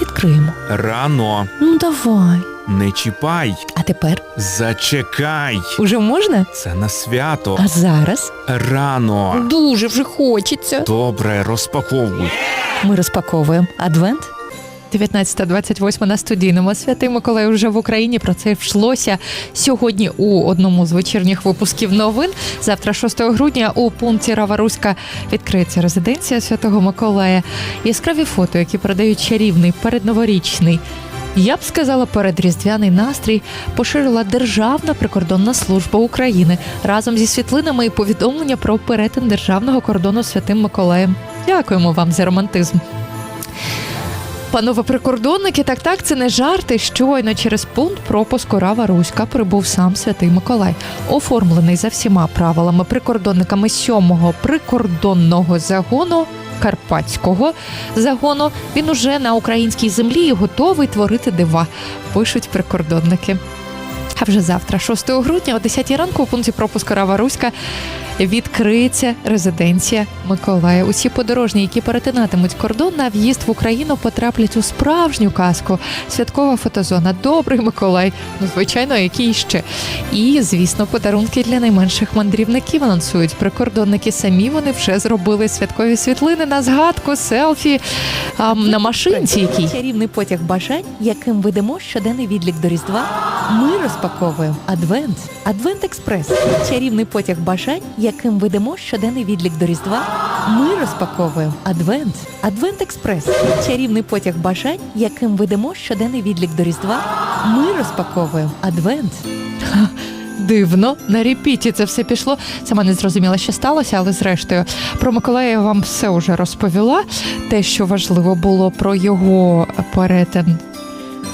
відкриємо. Рано. Ну давай. Не чіпай. А тепер Зачекай. уже можна? Це на свято. А зараз Рано. дуже вже хочеться. Добре, розпаковуй. Ми розпаковуємо адвент. 19.28 на студійному святий Миколай вже в Україні. Про це йшлося сьогодні у одному з вечірніх випусків новин. Завтра, 6 грудня, у пункті Раваруська відкриється резиденція Святого Миколая. Яскраві фото, які передають чарівний передноворічний. Я б сказала, передріздвяний настрій поширила Державна прикордонна служба України разом зі світлинами і повідомлення про перетин державного кордону Святим Миколаєм. Дякуємо вам за романтизм. Панове прикордонники, так так, це не жарти. Щойно через пункт пропуску Рава Руська прибув сам Святий Миколай, оформлений за всіма правилами прикордонниками сьомого прикордонного загону. Карпатського загону він уже на українській землі і готовий творити дива, пишуть прикордонники. А вже завтра, 6 грудня, о 10 ранку, у пункті пропуску Рава Руська відкриється резиденція Миколая. Усі подорожні, які перетинатимуть кордон на в'їзд в Україну, потраплять у справжню казку. Святкова фотозона. Добрий Миколай. Ну, звичайно, який ще. І, звісно, подарунки для найменших мандрівників анонсують прикордонники. Самі вони вже зробили святкові світлини на згадку, селфі а, на машинці. Якій чарівний потяг бажань, яким ведемо щоденний відлік до Різдва. Ми розпаковуємо Адвент, Адвент Експрес, чарівний потяг бажань, яким ведемо щоденний відлік до Різдва. Ми розпаковуємо Адвент, Адвент Експрес, чарівний потяг бажань, яким ведемо щоденний відлік до Різдва. Ми розпаковуємо Адвент. Дивно, на репіті це все пішло. Сама не зрозуміла, що сталося, але зрештою про Миколая я вам все вже розповіла. Те, що важливо було про його перетин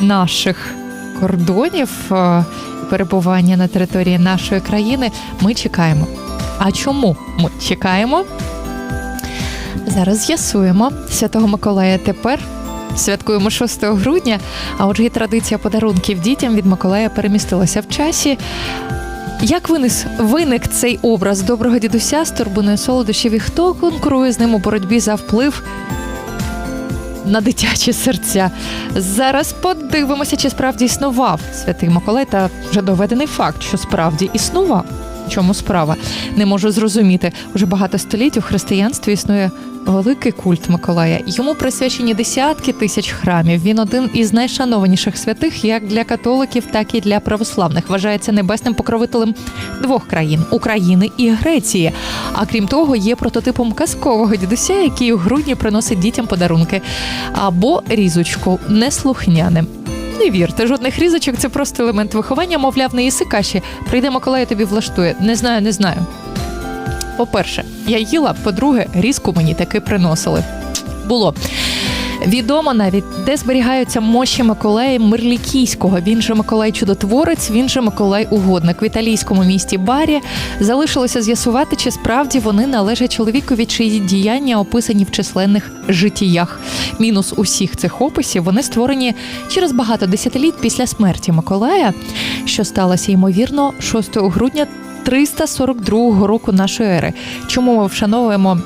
наших кордонів, е, перебування на території нашої країни, ми чекаємо. А чому ми чекаємо? Зараз з'ясуємо Святого Миколая тепер. Святкуємо 6 грудня, а отже, і традиція подарунків дітям від Миколая перемістилася в часі. Як виник, виник цей образ доброго дідуся з турбиною солодощів і хто конкурує з ним у боротьбі за вплив на дитячі серця? Зараз подивимося, чи справді існував святий Миколай, та вже доведений факт, що справді існував. Чому справа? Не можу зрозуміти. Уже багато століть у християнстві існує великий культ Миколая. Йому присвячені десятки тисяч храмів. Він один із найшанованіших святих як для католиків, так і для православних. Вважається небесним покровителем двох країн України і Греції. А крім того, є прототипом казкового дідуся, який у грудні приносить дітям подарунки або різочку неслухняним. Не вірте, жодних різочок це просто елемент виховання, мовляв, не їси каші. Прийде Миколай, тобі влаштує. Не знаю, не знаю. По-перше, я їла, по-друге, різку мені таки приносили. Було. Відомо навіть, де зберігаються мощі Миколая Мирлікійського. Він же Миколай Чудотворець, він же Миколай Угодник. В італійському місті Барі залишилося з'ясувати, чи справді вони належать чоловікові, чиї діяння описані в численних життіях. Мінус усіх цих описів вони створені через багато десятиліть після смерті Миколая, що сталося ймовірно 6 грудня 342 року нашої ери. Чому ми вшановуємо?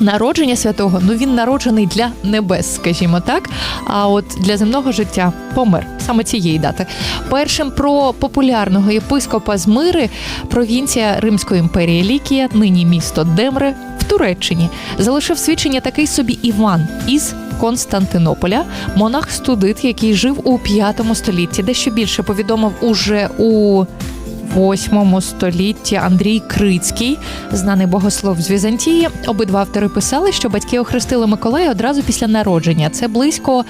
Народження святого, ну він народжений для небес, скажімо так. А от для земного життя помер саме цієї дати. Першим про популярного єпископа з Мири, провінція Римської імперії Лікія, нині місто Демре в Туреччині, залишив свідчення такий собі Іван із Константинополя, монах студит, який жив у 5 столітті. Дещо більше повідомив уже у 8 столітті Андрій Крицький, знаний богослов з Візантії. Обидва автори писали, що батьки охрестили Миколая одразу після народження. Це близько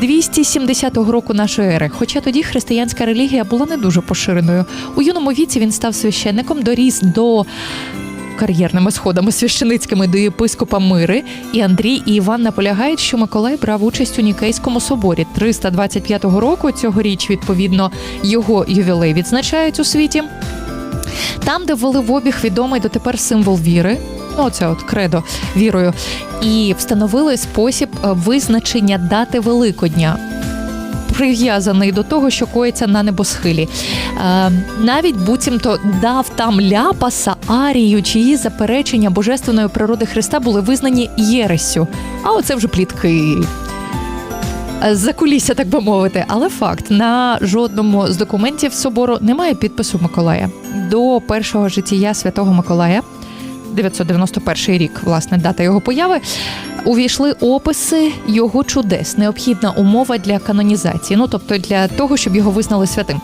270 року нашої ери. Хоча тоді християнська релігія була не дуже поширеною. У юному віці він став священником, доріс до кар'єрними сходами священицькими до єпископа Мири. І Андрій і Іван наполягають, що Миколай брав участь у Нікейському соборі 325 року. Цьогоріч, відповідно, його ювілей відзначають у світі. Там, де ввели в обіг відомий дотепер символ віри. Ну, оце от кредо вірою, і встановили спосіб е, визначення дати Великодня. Прив'язаний до того, що коїться на небосхилі. Е, навіть буцімто дав там ляпаса Арію, чиї заперечення божественної природи Христа були визнані єресю. А оце вже плітки. е, за кулісся, так би мовити. Але факт на жодному з документів собору немає підпису Миколая. До першого життя святого Миколая. 991 рік, власне, дата його появи, увійшли описи його чудес, необхідна умова для канонізації, ну тобто для того, щоб його визнали святим.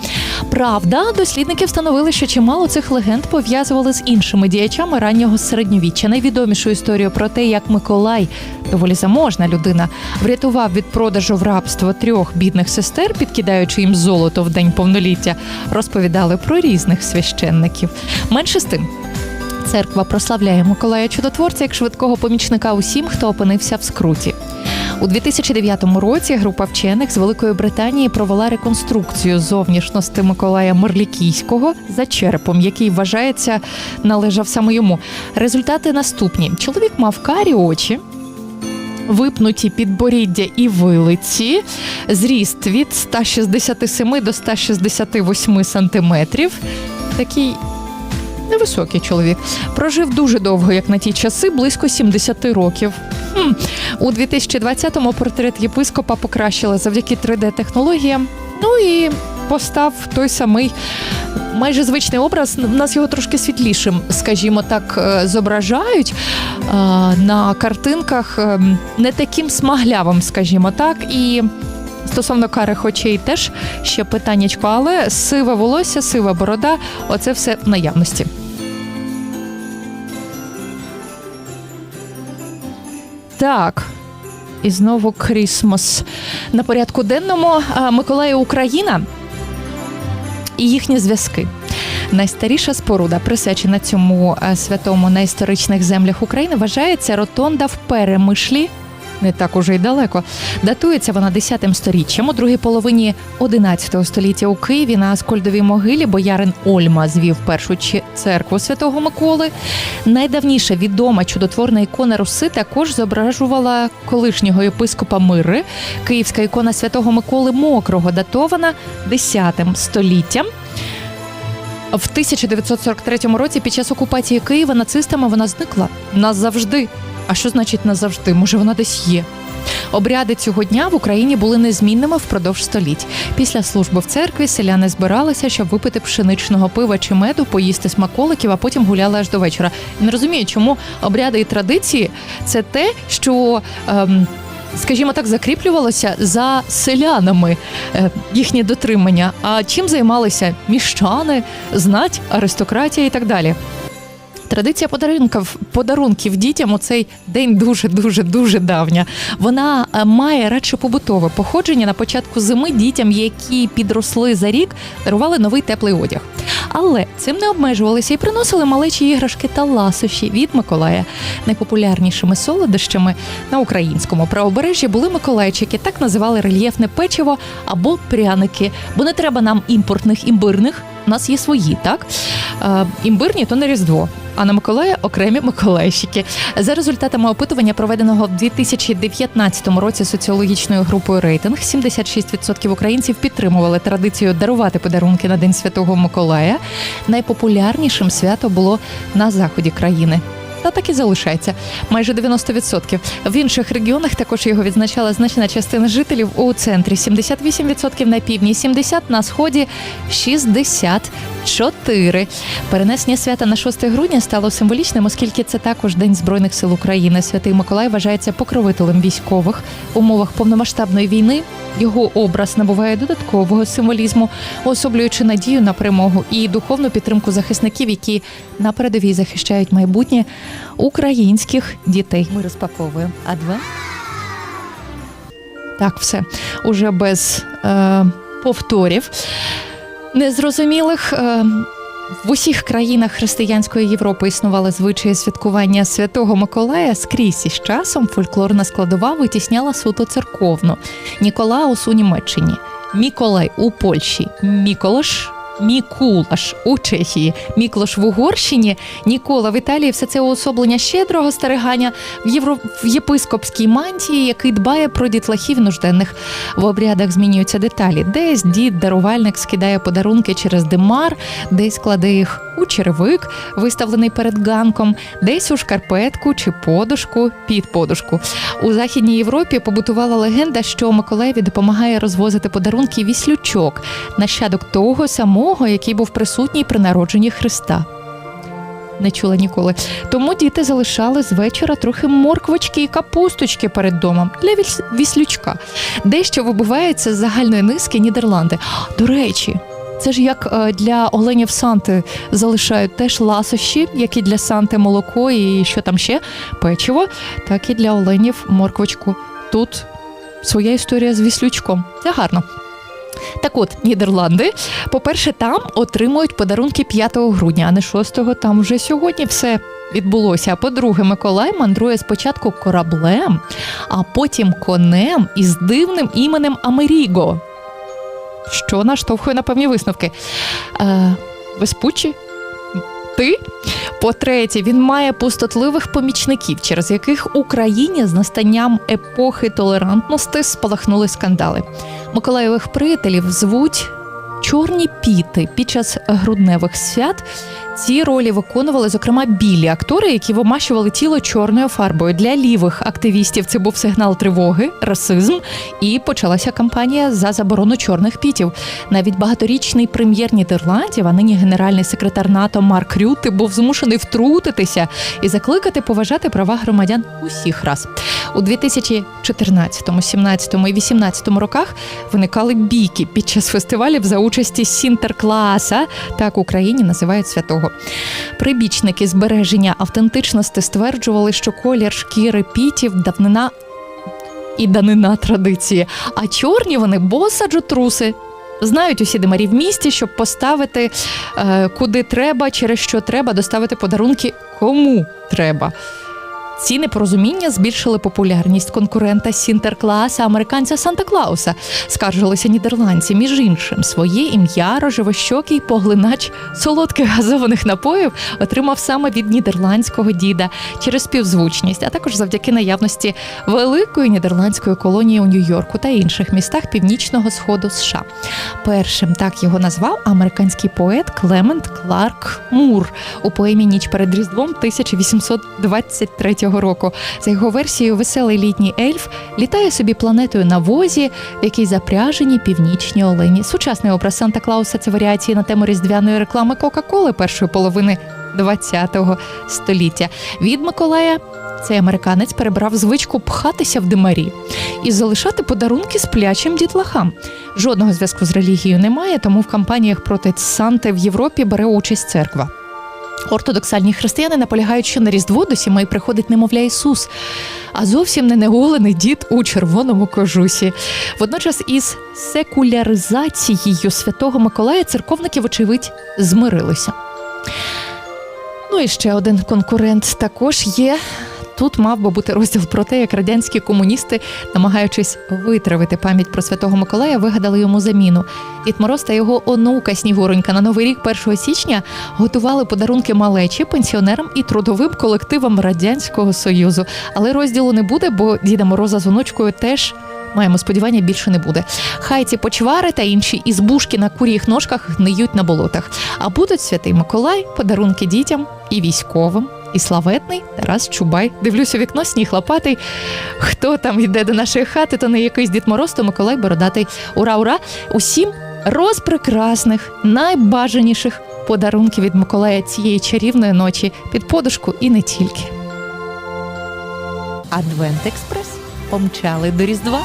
Правда, дослідники встановили, що чимало цих легенд пов'язували з іншими діячами раннього середньовіччя. Найвідомішу історію про те, як Миколай, доволі заможна людина, врятував від продажу в рабство трьох бідних сестер, підкидаючи їм золото в день повноліття, розповідали про різних священників. Менше з тим. Церква прославляє Миколая Чудотворця як швидкого помічника усім, хто опинився в скруті. У 2009 році група вчених з Великої Британії провела реконструкцію зовнішності Миколая Мерлікійського за черепом, який вважається належав саме йому. Результати наступні: чоловік мав карі очі. Випнуті підборіддя і вилиці, зріст від 167 до 168 сантиметрів. Такий невисокий чоловік. Прожив дуже довго, як на ті часи, близько 70 років. Хм. У 2020-му портрет єпископа покращили завдяки 3D-технологіям. Ну і постав той самий майже звичний образ. У нас його трошки світлішим, скажімо так, е, зображають е, на картинках е, не таким смаглявим, скажімо так. І Стосовно карих очей теж ще питаннячко, але сиве волосся, сива борода оце все в наявності. Так. І знову Крісмос. На порядку денному Миколаїв Україна і їхні зв'язки. Найстаріша споруда, присвячена цьому святому на історичних землях України, вважається ротонда в Перемишлі. Не так уже й далеко. Датується вона 10 сторіччям у другій половині 11 століття у Києві на Аскольдовій могилі боярин Ольма звів першу церкву святого Миколи. Найдавніша відома чудотворна ікона Руси також зображувала колишнього єпископа Мири. Київська ікона святого Миколи Мокрого датована 10 століттям. В 1943 році під час окупації Києва нацистами вона зникла назавжди. А що значить назавжди? Може, вона десь є? Обряди цього дня в Україні були незмінними впродовж століть. Після служби в церкві селяни збиралися, щоб випити пшеничного пива чи меду, поїсти смаколиків, а потім гуляли аж до вечора. Не розумію, чому обряди і традиції це те, що. Ем, Скажімо так, закріплювалося за селянами е, їхнє дотримання. А чим займалися міщани, знать, аристократія і так далі. Традиція подарунків, подарунків дітям у цей день дуже дуже дуже давня. Вона е, має радше побутове походження. На початку зими дітям, які підросли за рік, дарували новий теплий одяг. Але цим не обмежувалися і приносили малечі іграшки та ласощі від Миколая. Найпопулярнішими солодощами на українському правобережжі були миколайчики, так називали рельєфне печиво або пряники, бо не треба нам імпортних імбирних. У нас є свої, так? Е, імбирні то на Різдво. А на Миколая окремі миколайщики. За результатами опитування, проведеного в 2019 році соціологічною групою рейтинг, 76% українців підтримували традицію дарувати подарунки на День Святого Миколая. Найпопулярнішим свято було на заході країни. Та так і залишається майже 90%. В інших регіонах також його відзначала значна частина жителів у центрі 78% на півдні, 70% на сході, 64%. Перенесення свята на 6 грудня стало символічним, оскільки це також День Збройних сил України. Святий Миколай вважається покровителем військових в умовах повномасштабної війни. Його образ набуває додаткового символізму, уособлюючи надію на перемогу і духовну підтримку захисників, які на передовій захищають майбутнє українських дітей. Ми розпаковуємо адвент. Так, все уже без е, повторів. Незрозумілих. Е, в усіх країнах християнської Європи існували звичаї святкування Святого Миколая скрізь із часом фольклорна складова витісняла суто церковну. Ніколаус у Німеччині, Міколай у Польщі, Міколаш Мікулаш у Чехії, Міклош в Угорщині, Нікола в Італії все це уособлення щедрого старигання в, євро... в єпископській мантії, який дбає про дітлахів нужденних. В обрядах змінюються деталі. Десь дід, дарувальник скидає подарунки через димар, десь кладе їх у черевик, виставлений перед ганком, десь у шкарпетку чи подушку під подушку. У Західній Європі побутувала легенда, що Миколаєві допомагає розвозити подарунки віслючок, нащадок того самого, який був присутній при народженні Христа. Не чула ніколи. Тому діти залишали з вечора трохи морквочки і капусточки перед домом для віс- віслючка. Дещо вибивається з загальної низки Нідерланди. До речі, це ж як е, для оленів Санти залишають теж ласощі, як і для Санти молоко і що там ще печиво, так і для оленів морквочку. Тут своя історія з віслючком. Це гарно. Так от, Нідерланди, по-перше, там отримують подарунки 5 грудня, а не 6-го, там вже сьогодні все відбулося. А по-друге, Миколай мандрує спочатку кораблем, а потім конем із дивним іменем Амеріго. Що наштовхує на певні висновки. Е, Веспуччі? Ти? По-третє, він має пустотливих помічників, через яких Україні з настанням епохи толерантності спалахнули скандали. Миколаєвих приятелів звуть чорні піти під час грудневих свят. Ці ролі виконували, зокрема, білі актори, які вимащували тіло чорною фарбою. Для лівих активістів це був сигнал тривоги, расизм, і почалася кампанія за заборону чорних пітів. Навіть багаторічний прем'єр Нідерландів, а нині генеральний секретар НАТО Марк Рюти був змушений втрутитися і закликати поважати права громадян усіх рас. У 2014, 17 і 18 роках виникали бійки під час фестивалів за участі Сінтеркласа, так Україні називають святого. Прибічники збереження автентичності стверджували, що колір шкіри пітів давнина і данина традиції, а чорні вони босаджотруси. Знають усі димарі в місті, щоб поставити е, куди треба, через що треба, доставити подарунки кому треба. Ці непорозуміння збільшили популярність конкурента Сінтеркласа, американця Санта Клауса. Скаржилися нідерландці. Між іншим, своє ім'я рожевощокий поглинач солодких газованих напоїв отримав саме від нідерландського діда через співзвучність, а також завдяки наявності великої нідерландської колонії у Нью-Йорку та інших містах північного сходу США. Першим так його назвав американський поет Клемент Кларк Мур у поемі Ніч перед Різдвом 1823 року. За його версією, веселий літній ельф літає собі планетою на возі, в якій запряжені північні олені. Сучасний образ Санта Клауса це варіації на тему різдвяної реклами Кока-Коли першої половини ХХ століття. Від Миколая цей американець перебрав звичку пхатися в димарі і залишати подарунки сплячим дітлахам. Жодного зв'язку з релігією немає, тому в кампаніях проти Санти в Європі бере участь церква. Ортодоксальні християни наполягають, що на Різдво до сімей приходить немовля Ісус, а зовсім не неголений дід у червоному кожусі. Водночас із секуляризацією святого Миколая церковники, вочевидь, змирилися. Ну і ще один конкурент також є. Тут мав би бути розділ про те, як радянські комуністи, намагаючись витравити пам'ять про святого Миколая, вигадали йому заміну. Дід Мороз та його онука Снігуронька на новий рік 1 січня готували подарунки малечі, пенсіонерам і трудовим колективам радянського союзу. Але розділу не буде, бо Діда Мороза з онучкою теж. Маємо сподівання, більше не буде. Хай ці почвари та інші ізбушки на кур'їх ножках гниють на болотах. А будуть святий Миколай, подарунки дітям і військовим. І славетний Тарас Чубай. Дивлюся вікно, сніг лопатий. Хто там йде до нашої хати, то не якийсь Дід Мороз, то Миколай Бородатий. Ура, ура! Усім розпрекрасних, найбажаніших подарунків від Миколая цієї чарівної ночі під подушку і не тільки. Адвент Експрес помчали до Різдва.